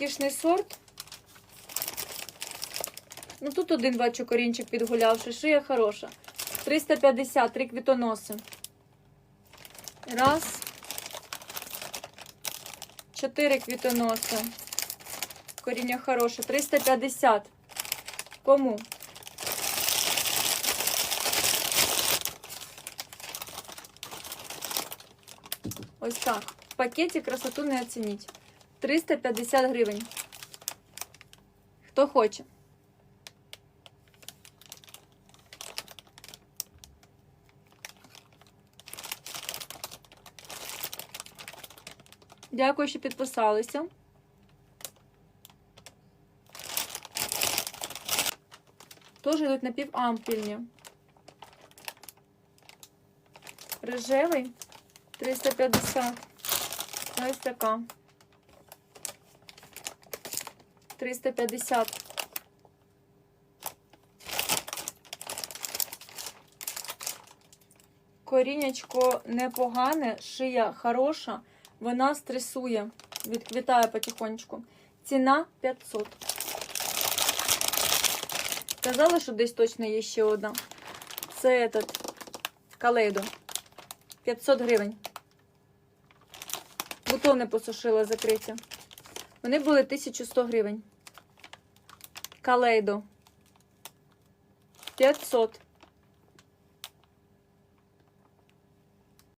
розкішний сорт. Ну тут один бачу корінчик підгулявши. Шия хороша. 350, три квітоноси. Раз. Чотири квітоноси. Коріння хороше. 350. Кому? Ось так. В пакеті красоту не оцініть. 350 гривень. Хто хоче? Дякую, що підписалися. Теж йдуть напівампільні. Рожевий 350. Ось така. 350. Корінечко непогане, шия хороша, вона стресує, відквітає потихонечку. Ціна 500. Казали, що десь точно є ще одна. Це этот калейдо. 500 гривень. Бутони посушила закриті. Вони були 1100 гривень. Калейдо. 500.